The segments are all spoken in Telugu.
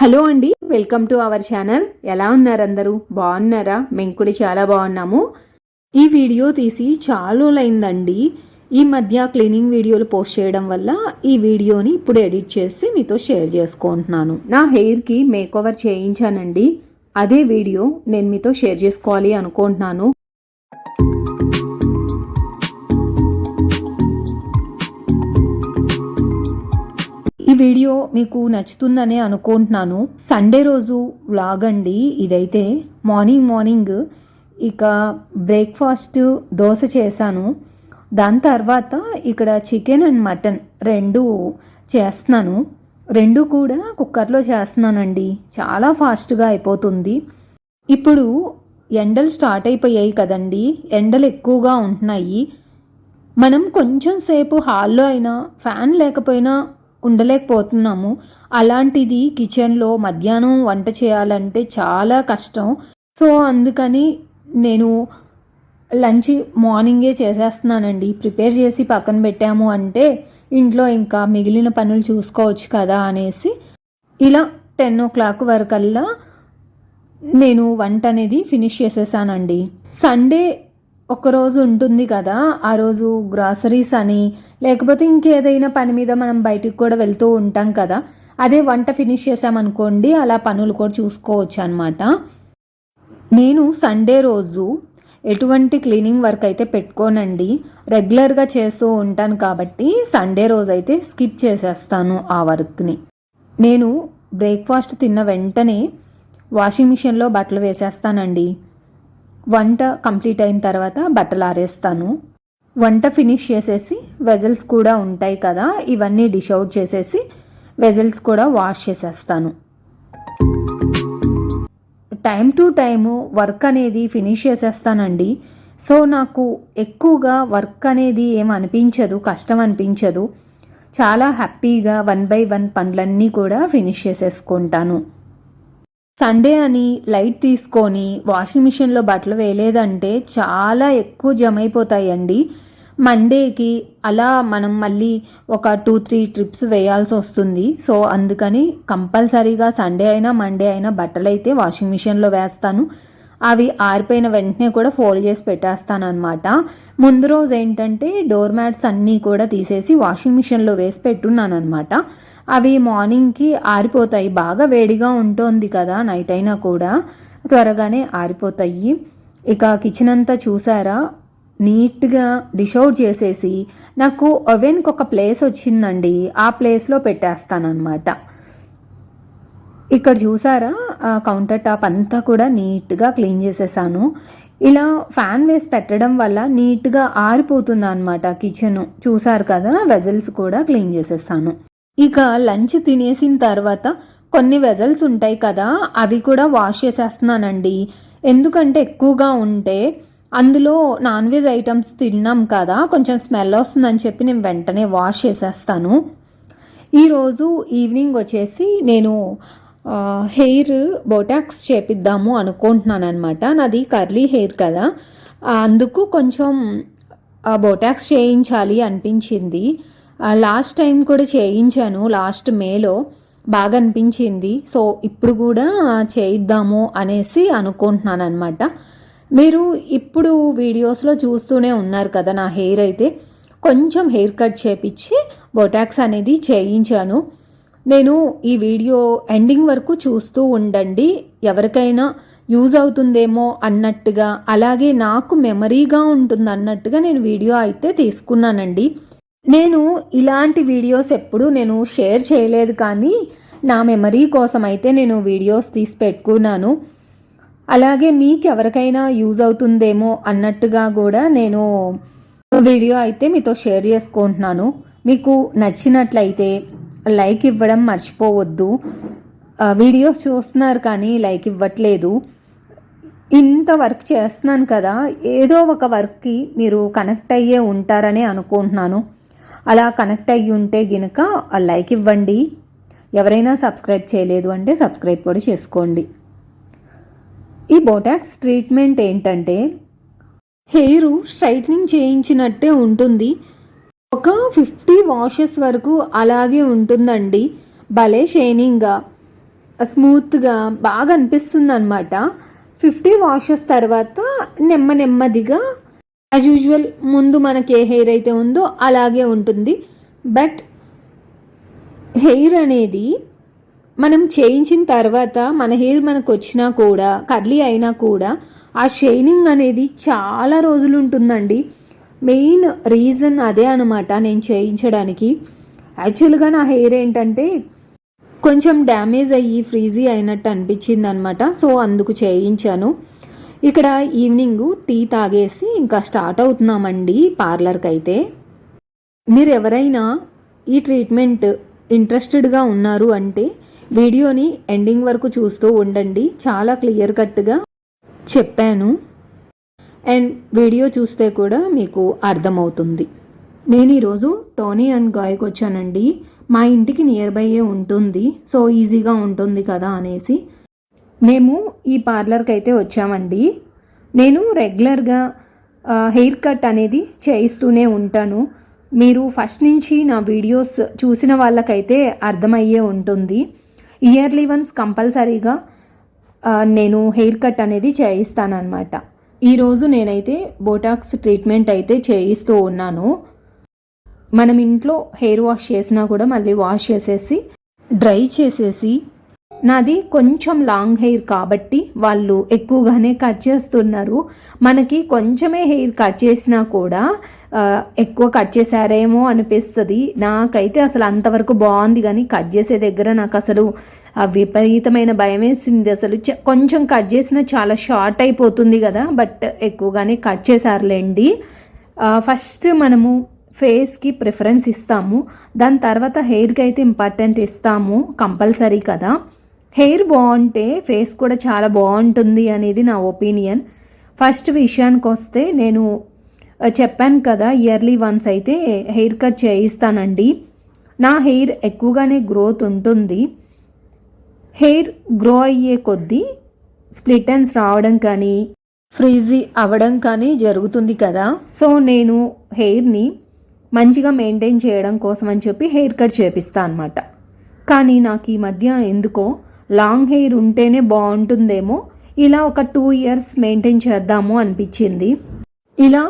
హలో అండి వెల్కమ్ టు అవర్ ఛానల్. ఎలా ఉన్నారు అందరూ బాగున్నారా? మేము కూడా చాలా బాగున్నాము. ఈ వీడియో తీసి చాలా రోజులైందండి ఈ మధ్య క్లీనింగ్ వీడియోలు పోస్ట్ చేయడం వల్ల ఈ వీడియోని ఇప్పుడు ఎడిట్ చేసి మీతో షేర్ చేసుకుంటున్నాను. నా హెయిర్కి మేకోవర్ చేయించానండి. అదే వీడియో నేను మీతో షేర్ చేసుకోవాలి అనుకుంటున్నాను. వీడియో మీకు నచ్చుతుందని అనుకుంటున్నాను. సండే రోజు వ్లాగ్ అండి ఇదైతే. మార్నింగ్ మార్నింగ్ ఇక బ్రేక్ఫాస్ట్ దోశ చేశాను. దాని తర్వాత ఇక్కడ చికెన్ అండ్ మటన్ రెండు చేస్తున్నాను. రెండు కూడా కుక్కర్లో చేస్తున్నానండి. చాలా ఫాస్ట్గా అయిపోతుంది. ఇప్పుడు ఎండలు స్టార్ట్ అయిపోయాయి కదండి. ఎండలు ఎక్కువగా ఉంటున్నాయి. మనం కొంచెం సేపు హాల్లో అయినా ఫ్యాన్ లేకపోయినా ఉండలేకపోతున్నాము. అలాంటిది కిచెన్లో మధ్యాహ్నం వంట చేయాలంటే చాలా కష్టం. సో అందుకని నేను లంచ్ మార్నింగే చేసేస్తున్నానండి. ప్రిపేర్ చేసి పక్కన పెట్టాము అంటే ఇంట్లో ఇంకా మిగిలిన పనులు చూసుకోవచ్చు కదా అనేసి ఇలా టెన్ ఓ క్లాక్ వరకల్లా నేను వంట అనేది ఫినిష్ చేసేసానండి. సండే ఒకరోజు ఉంటుంది కదా ఆ రోజు గ్రాసరీస్ అని లేకపోతే ఇంకేదైనా పని మీద మనం బయటికి కూడా వెళ్తూ ఉంటాం కదా అదే వంట ఫినిష్ చేసామనుకోండి అలా పనులు కూడా చూసుకోవచ్చు అనమాట నేను సండే రోజు ఎటువంటి క్లీనింగ్ వర్క్ అయితే పెట్టుకోనండి రెగ్యులర్గా చేస్తూ ఉంటాను కాబట్టి సండే రోజు అయితే స్కిప్ చేసేస్తాను ఆ వర్క్ని నేను బ్రేక్ఫాస్ట్ తిన్న వెంటనే వాషింగ్ మిషన్లో బట్టలు వేసేస్తానండి. వంట కంప్లీట్ అయిన తర్వాత బట్టలు ఆరేస్తాను. వంట ఫినిష్ చేసేసి వెజల్స్ కూడా ఉంటాయి కదా ఇవన్నీ డిష్ అవుట్ చేసేసి వెజల్స్ కూడా వాష్ చేసేస్తాను. టైం టు టైము వర్క్ అనేది ఫినిష్ చేసేస్తానండి. సో నాకు ఎక్కువగా వర్క్ అనేది ఏం అనిపించదు కష్టం అనిపించదు. చాలా హ్యాపీగా వన్ బై వన్ పనులన్నీ కూడా ఫినిష్ చేసేసుకుంటాను. సండే అని లైట్ తీసుకొని వాషింగ్ మిషన్లో బట్టలు వేయలేదంటే చాలా ఎక్కువ జమ అయిపోతాయండి. మండేకి అలా మనం మళ్ళీ ఒక టూ త్రీ ట్రిప్స్ వేయాల్సి వస్తుంది. సో అందుకని కంపల్సరీగా సండే అయినా మండే అయినా బట్టలు అయితే వాషింగ్ మిషన్లో వేస్తాను. అవి ఆరిపోయిన వెంటనే కూడా ఫోల్డ్ చేసి పెట్టేస్తాను అనమాట ముందు రోజు ఏంటంటే డోర్ మ్యాట్స్ అన్నీ కూడా తీసేసి వాషింగ్ మిషన్లో వేసి పెట్టున్నాను అనమాట అవి మార్నింగ్కి ఆరిపోతాయి. బాగా వేడిగా ఉంటుంది కదా నైట్ అయినా కూడా. త్వరగానే ఆరిపోతాయి. ఇక కిచెన్ అంతా చూసారా? నీట్గా డిషౌట్ చేసేసి నాకు ఓవెన్కి ఒక ప్లేస్ వచ్చిందండి. ఆ ప్లేస్లో పెట్టేస్తానమాట ఇక్కడ చూసారా? కౌంటర్ టాప్ అంతా కూడా నీట్గా క్లీన్ చేసేసాను. ఇలా ఫ్యాన్ వేసి పెట్టడం వల్ల నీట్గా ఆరిపోతుంది అనమాట కిచెన్ చూసారు కదా? వెజల్స్ కూడా క్లీన్ చేసేసాను. ఇక లంచ్ తినేసిన తర్వాత కొన్ని వెజల్స్ ఉంటాయి కదా అవి కూడా వాష్ చేసేస్తున్నానండి. ఎందుకంటే ఎక్కువగా ఉంటే అందులో నాన్ వెజ్ ఐటమ్స్ తిన్నాం కదా కొంచెం స్మెల్ వస్తుందని చెప్పి నేను వెంటనే వాష్ చేసేస్తాను. ఈరోజు ఈవినింగ్ వచ్చేసి నేను హెయిర్ బోటాక్స్ చేపిద్దాము అనుకుంటున్నాను అనమాట నాది కర్లీ హెయిర్ కదా. అందుకు కొంచెం బోటాక్స్ చేయించాలి అనిపించింది. లాస్ట్ టైం కూడా చేయించాను. లాస్ట్ మేలో బాగా అనిపించింది. సో ఇప్పుడు కూడా చేయిద్దాము అనేసి అనుకుంటున్నాను అనమాట మీరు ఇప్పుడు వీడియోస్లో చూస్తూనే ఉన్నారు కదా నా హెయిర్ అయితే. కొంచెం హెయిర్ కట్ చేపించి బొటాక్స్ అనేది చేయించాను. నేను ఈ వీడియో ఎండింగ్ వరకు చూస్తూ ఉండండి. ఎవరికైనా యూజ్ అవుతుందేమో అన్నట్టుగా అలాగే నాకు మెమరీగా ఉంటుంది అన్నట్టుగా నేను వీడియో అయితే తీసుకున్నానండి. నేను ఇలాంటి వీడియోస్ ఎప్పుడు నేను షేర్ చేయలేదు కానీ నా మెమరీ కోసం అయితే నేను వీడియోస్ తీసి పెట్టుకున్నాను. అలాగే మీకు ఎవరికైనా యూజ్ అవుతుందేమో అన్నట్టుగా కూడా నేను వీడియో అయితే మీతో షేర్ చేసుకుంటున్నాను. మీకు నచ్చినట్లయితే లైక్ ఇవ్వడం మర్చిపోవద్దు. వీడియోస్ చూస్తున్నారు కానీ లైక్ ఇవ్వట్లేదు. ఇంత వర్క్ చేస్తున్నాను కదా ఏదో ఒక వర్క్కి మీరు కనెక్ట్ అయ్యే ఉంటారని అనుకుంటున్నాను. అలా కనెక్ట్ అయ్యి ఉంటే గినక లైక్ ఇవ్వండి. ఎవరైనా సబ్స్క్రైబ్ చేయలేదు అంటే సబ్స్క్రైబ్ కూడా చేసుకోండి. ఈ బోటాక్స్ ట్రీట్మెంట్ ఏంటంటే హెయిర్ స్ట్రైట్నింగ్ చేయించినట్టే ఉంటుంది. ఒక ఫిఫ్టీ వాషెస్ వరకు అలాగే ఉంటుందండి. భలే షైనింగ్గా స్మూత్గా బాగా అనిపిస్తుంది అనమాట ఫిఫ్టీ వాషెస్ తర్వాత నెమ్మ నెమ్మదిగా యాజ్ యూజువల్ ముందు మనకి ఏ హెయిర్ అయితే ఉందో అలాగే ఉంటుంది. బట్ హెయిర్ అనేది మనం చేయించిన తర్వాత మన హెయిర్ మనకు వచ్చినా కూడా కర్లీ అయినా కూడా ఆ షైనింగ్ అనేది చాలా రోజులు ఉంటుందండి. మెయిన్ రీజన్ అదే అనమాట నేను చేయించడానికి. యాక్చువల్గా నా హెయిర్ ఏంటంటే కొంచెం డ్యామేజ్ అయ్యి ఫ్రీజీ అయినట్టు అనిపించింది అనమాట సో అందుకు చేయించాను. ఇక్కడ ఈవినింగ్ టీ తాగేసి ఇంకా స్టార్ట్ అవుతున్నామండి పార్లర్కి అయితే మీరు ఎవరైనా ఈ ట్రీట్మెంట్ ఇంట్రెస్టెడ్గా ఉన్నారు అంటే వీడియోని ఎండింగ్ వరకు చూస్తూ ఉండండి. చాలా క్లియర్ కట్గా చెప్పాను. అండ్ వీడియో చూస్తే కూడా మీకు అర్థమవుతుంది. నేను ఈరోజు టోనీ అండ్ గాయకు వచ్చానండి. మా ఇంటికి నియర్ బైయే ఉంటుంది. సో ఈజీగా ఉంటుంది కదా అనేసి. మేము ఈ పార్లర్కి అయితే వచ్చామండి. నేను రెగ్యులర్గా హెయిర్ కట్ అనేది చేయిస్తూనే ఉంటాను. మీరు ఫస్ట్ నుంచి నా వీడియోస్ చూసిన వాళ్ళకైతే అర్థమయ్యే ఉంటుంది. ఇయర్లీ వన్స్ కంపల్సరీగా నేను హెయిర్ కట్ అనేది చేయిస్తానన్నమాట. ఈరోజు నేనైతే బోటాక్స్ ట్రీట్మెంట్ అయితే చేయిస్తూ ఉన్నాను. మనం ఇంట్లో హెయిర్ వాష్ చేసినా కూడా మళ్ళీ వాష్ చేసేసి డ్రై చేసేసి నాది కొంచెం లాంగ్ హెయిర్ కాబట్టి వాళ్ళు ఎక్కువగానే కట్ చేస్తున్నారు. మనకి కొంచెమే హెయిర్ కట్ చేసినా కూడా ఎక్కువ కట్ చేశారేమో అనిపిస్తుంది. నాకైతే అసలు అంతవరకు బాగుంది కానీ కట్ చేసే దగ్గర నాకు అసలు విపరీతమైన భయం వేసింది. అసలు కొంచెం కట్ చేసినా చాలా షార్ట్ అయిపోతుంది కదా బట్ ఎక్కువగానే కట్ చేశారులేండి. ఫస్ట్ మనము ఫేస్కి ప్రిఫరెన్స్ ఇస్తాము. దాని తర్వాత హెయిర్కి అయితే ఇంపార్టెంట్ ఇస్తాము కంపల్సరీ కదా. హెయిర్ బాగుంటే ఫేస్ కూడా చాలా బాగుంటుంది అనేది నా ఒపీనియన్. ఫస్ట్ విషయానికి వస్తే నేను చెప్పాను కదా ఇయర్లీ వన్స్ అయితే హెయిర్ కట్ చేయిస్తానండి. నా హెయిర్ ఎక్కువగానే గ్రోత్ ఉంటుంది. హెయిర్ గ్రో అయ్యే కొద్దీ స్ప్లిటన్స్ రావడం కానీ ఫ్రీజీ అవ్వడం కానీ జరుగుతుంది కదా. సో నేను హెయిర్ని మంచిగా మెయింటైన్ చేయడం కోసం అని చెప్పి హెయిర్ కట్ చేపిస్తాను అనమాట కానీ నాకు ఈ మధ్య ఎందుకో లాంగ్ హెయిర్ ఉంటేనే బాగుంటుందేమో. ఇలా ఒక టూ ఇయర్స్ మెయింటైన్ చేద్దాము అనిపించింది. ఇలా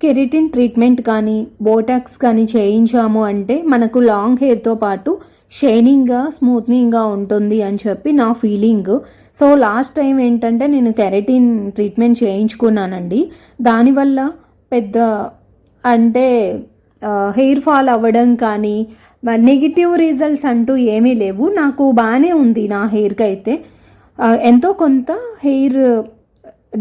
కెరిటిన్ ట్రీట్మెంట్ కానీ బోటాక్స్ కానీ చేయించాము అంటే మనకు లాంగ్ హెయిర్తో పాటు షైనింగ్గా స్మూత్నింగ్గా ఉంటుంది అని చెప్పి నా ఫీలింగ్. సో లాస్ట్ టైం ఏంటంటే నేను కెరటిన్ ట్రీట్మెంట్ చేయించుకున్నానండి. దానివల్ల పెద్ద అంటే హెయిర్ ఫాల్ అవ్వడం కానీ నెగిటివ్ రిజల్ట్స్ అంటూ ఏమీ లేవు. నాకు బాగానే ఉంది నా హెయిర్కి అయితే. ఎంతో కొంత హెయిర్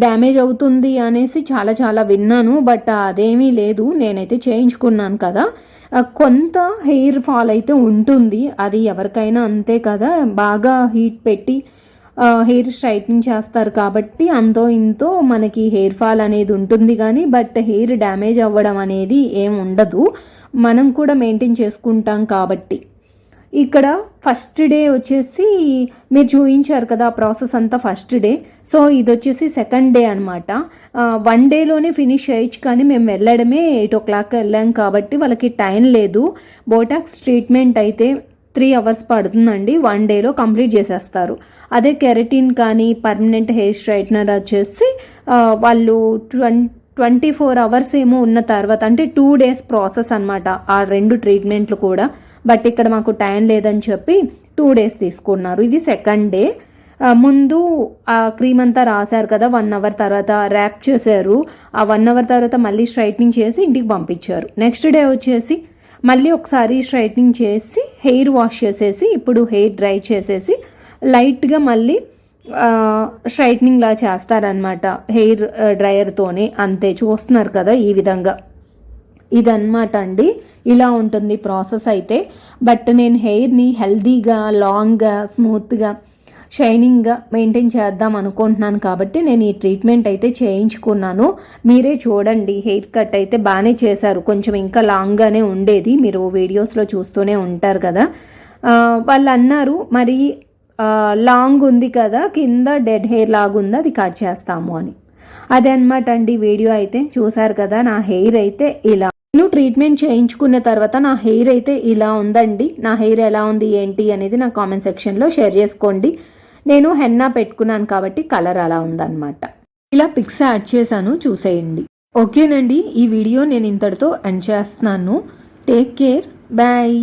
డ్యామేజ్ అవుతుంది అనేసి చాలా చాలా విన్నాను బట్ అదేమీ లేదు. నేనైతే చేయించుకున్నాను కదా. కొంత హెయిర్ ఫాల్ అయితే ఉంటుంది. అది ఎవరికైనా అంతే కదా. బాగా హీట్ పెట్టి హెయిర్ స్ట్రైట్నింగ్ చేస్తారు కాబట్టి అంతో ఇంతో మనకి హెయిర్ ఫాల్ అనేది ఉంటుంది కానీ బట్ హెయిర్ డ్యామేజ్ అవ్వడం అనేది ఏం ఉండదు. మనం కూడా మెయింటైన్ చేసుకుంటాం కాబట్టి. ఇక్కడ ఫస్ట్ డే వచ్చేసి మీరు చూపించారు కదా ఆ ప్రాసెస్ అంతా ఫస్ట్ డే. సో ఇది వచ్చేసి సెకండ్ డే అనమాట వన్ డేలోనే ఫినిష్ చేయొచ్చు కానీ మేము వెళ్ళడమే ఎయిట్ ఓ క్లాక్ వెళ్ళాం కాబట్టి వాళ్ళకి టైం లేదు. బోటాక్స్ ట్రీట్మెంట్ అయితే త్రీ అవర్స్ పడుతుందండి. వన్ డేలో కంప్లీట్ చేసేస్తారు. అదే కెరటిన్ కానీ పర్మనెంట్ హెయిర్ స్ట్రైట్నర్ వచ్చేసి వాళ్ళు ట్వంటీ ట్వంటీ ఫోర్ అవర్స్ ఏమో ఉన్న తర్వాత అంటే టూ డేస్ ప్రాసెస్ అనమాట ఆ రెండు ట్రీట్మెంట్లు కూడా. బట్ ఇక్కడ మాకు టైం లేదని చెప్పి టూ డేస్ తీసుకున్నారు. ఇది సెకండ్ డే. ముందు ఆ క్రీమ్ అంతా రాశారు కదా వన్ అవర్ తర్వాత ర్యాప్ చేశారు. ఆ వన్ అవర్ తర్వాత మళ్ళీ స్ట్రైట్నింగ్ చేసి ఇంటికి పంపించారు. నెక్స్ట్ డే వచ్చేసి మళ్ళీ ఒకసారి స్ట్రైట్నింగ్ చేసి హెయిర్ వాష్ చేసేసి ఇప్పుడు హెయిర్ డ్రై చేసేసి లైట్గా మళ్ళీ స్ట్రైట్నింగ్ లా చేస్తారనమాట హెయిర్ డ్రయర్తోనే. అంతే చూస్తున్నారు కదా ఈ విధంగా. ఇదన్నమాట అండి. ఇలా ఉంటుంది ప్రాసెస్ అయితే. బట్ నేను హెయిర్ని హెల్దీగా లాంగ్గా స్మూత్గా షైనింగ్గా మెయింటైన్ చేద్దాం అనుకుంటున్నాను కాబట్టి నేను ఈ ట్రీట్మెంట్ అయితే చేయించుకున్నాను. మీరే చూడండి హెయిర్ కట్ అయితే బాగానే చేశారు. కొంచెం ఇంకా లాంగ్గానే ఉండేది. మీరు వీడియోస్లో చూస్తూనే ఉంటారు కదా. వాళ్ళు అన్నారు మరి లాంగ్ ఉంది కదా కింద డెడ్ హెయిర్ లాగుంది అది కట్ చేస్తాము అని. అదే అనమాట అండి వీడియో అయితే. చూసారు కదా నా హెయిర్ అయితే ఇలా. నేను ట్రీట్మెంట్ చేయించుకున్న తర్వాత నా హెయిర్ అయితే ఇలా ఉందండి. నా హెయిర్ ఎలా ఉంది ఏంటి అనేది నా కామెంట్ సెక్షన్లో షేర్ చేసుకోండి. నేను హెన్నా పెట్టుకున్నాను కాబట్టి కలర్ అలా ఉందన్నమాట. ఇలా పిక్స్ యాడ్ చేశాను చూసేయండి. ఓకేనండి ఈ వీడియో నేను ఇంతటితో ఎండ్ చేస్తున్నాను. Take care bye.